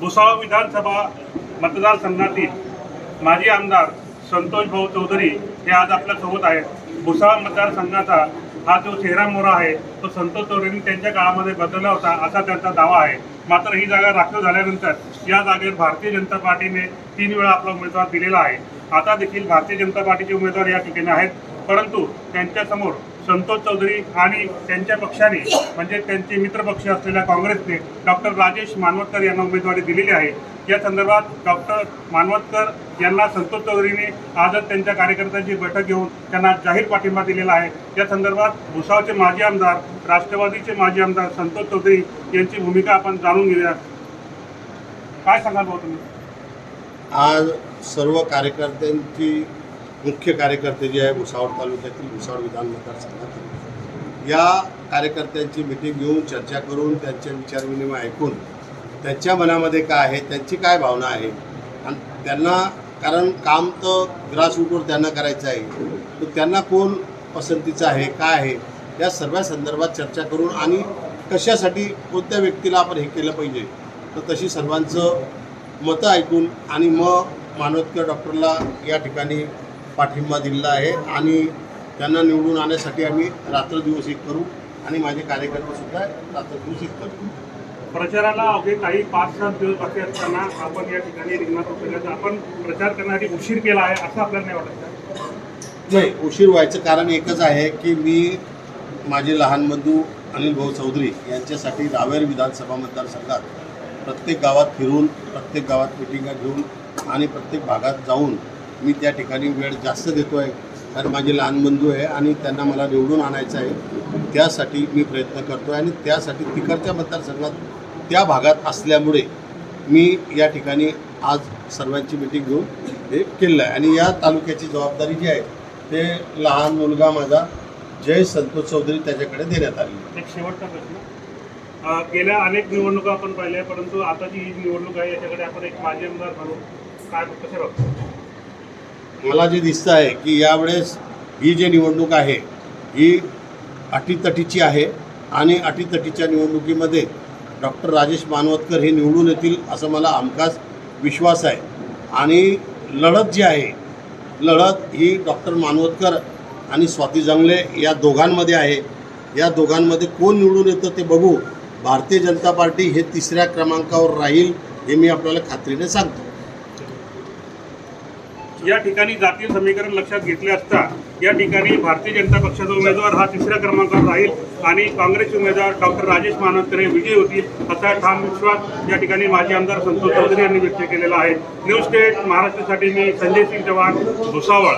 भुसावळ विधानसभा मतदारसंघातील माजी आमदार संतोष भाऊ चौधरी हे आज आपल्यासोबत आहेत. भुसावळ मतदारसंघाचा हा जो चेहरामोहरा आहे तो संतोष चौधरींनी त्यांच्या काळामध्ये बदलला होता असा त्यांचा दावा आहे. मात्र ही जागा राखीव झाल्यानंतर या जागेत भारतीय जनता पार्टीने तीन वेळा आपला उमेदवार दिलेला आहे. आता देखील भारतीय जनता पार्टीचे उमेदवार या ठिकाणी आहेत परंतु त्यांच्यासमोर संतोष चौधरी आणि त्यांच्या पक्षाने म्हणजे त्यांचे मित्रपक्ष असलेल्या काँग्रेसने डॉक्टर राजेश मानवतकर यांना उमेदवारी दिलेली आहे. या संदर्भात डॉक्टर मानवतकर यांना संतोष चौधरीने आजच त्यांच्या कार्यकर्त्यांची बैठक घेऊन त्यांना जाहीर पाठिंबा दिलेला आहे. या संदर्भात भुसावचे माजी आमदार राष्ट्रवादीचे माजी आमदार संतोष चौधरी यांची भूमिका आपण जाणून घेऊया. काय सांगाल भाऊ तुम्ही? आज सर्व कार्यकर्त्यांची मुख्य कार्यकर्ते जे आहे भुसावळ तालुक्यातील भुसावळ विधान मतदारसंघातील. या कार्यकर्त्यांची मिटिंग घेऊन चर्चा करून त्यांचे विचारविनिमय ऐकून त्यांच्या मनामध्ये काय आहे त्यांची काय भावना आहे आणि त्यांना कारण काम तर ग्रासरूटवर त्यांना करायचं आहे तर त्यांना कोण पसंतीचं आहे काय आहे या सर्व संदर्भात चर्चा करून आणि कशासाठी कोणत्या व्यक्तीला आपण हे केलं पाहिजे तर तशी सर्वांचं मतं ऐकून आणि मग मानवतकर डॉक्टरला या ठिकाणी पाठिंबा दिलेला आहे आणि त्यांना निवडून आणण्यासाठी आम्ही रात्रदिवस एक करू आणि माझे कार्यकर्तेसुद्धा रात्रदिवस एक करू प्रचाराला अवघे काही पाच सात दिवस बाकी असताना आपण या ठिकाणी रिंगणात उतरल्याचा आपण प्रचार करण्यासाठी उशीर केला आहे असं आपल्याला नाही वाटत? नाही उशीर व्हायचं कारण एकच आहे की मी माझे लहान बंधू अनिल भाऊ चौधरी यांच्यासाठी रावेर विधानसभा मतदारसंघात प्रत्येक गावात फिरून प्रत्येक गावात मिटिंगा घेऊन आणि प्रत्येक भागात जाऊन मी त्या ठिकाणी वेळ जास्त देतो आहे. कारण माझे लहान बंधू आहे आणि त्यांना मला निवडून आणायचं आहे. त्यासाठी मी प्रयत्न करतो आहे आणि त्यासाठी तिकडच्या मतदारसंघात त्या भागात असल्यामुळे मी या ठिकाणी आज सर्वांची मिटिंग घेऊन हे केलं आहे. आणि या तालुक्याची जबाबदारी जी आहे ते लहान मुलगा माझा जय संतोष चौधरी त्याच्याकडे देण्यात आली. एक शेवटचा प्रश्न. गेल्या अनेक निवडणुका आपण पाहिल्या परंतु आताची ही निवडणूक आहे याच्याकडे आपण एक माजी आमदार म्हणून काय कसे बघतो. मला जे दिसतं आहे की यावेळेस ही जी निवडणूक आहे ही अटीतटीची आहे आणि अटीतटीच्या निवडणुकीमध्ये डॉक्टर राजेश मानवतकर हे निवडून येतील असं मला हमखास विश्वास आहे. आणि लढत जी आहे लढत ही डॉक्टर मानवतकर आणि स्वाती जंगले या दोघांमध्ये आहे. या दोघांमध्ये कोण निवडून येतं ते बघू. भारतीय जनता पार्टी हे तिसऱ्या क्रमांकावर राहील हे मी आपल्याला खात्रीने सांगतो. या ठिकाणी जातीय समीकरण लक्षात घेतले असता या ठिकाणी भारतीय जनता पक्षाचा उमेदवार हा तिसऱ्या क्रमांकावर राहील आणि काँग्रेसचे उमेदवार डॉक्टर राजेश मानवकर हे विजयी होतील असा ठाम विश्वास या ठिकाणी माजी आमदार संतोष चौधरी यांनी व्यक्त केलेला आहे. न्यूज स्टेट महाराष्ट्रासाठी मी संजय सिंग चव्हाण भुसावळ.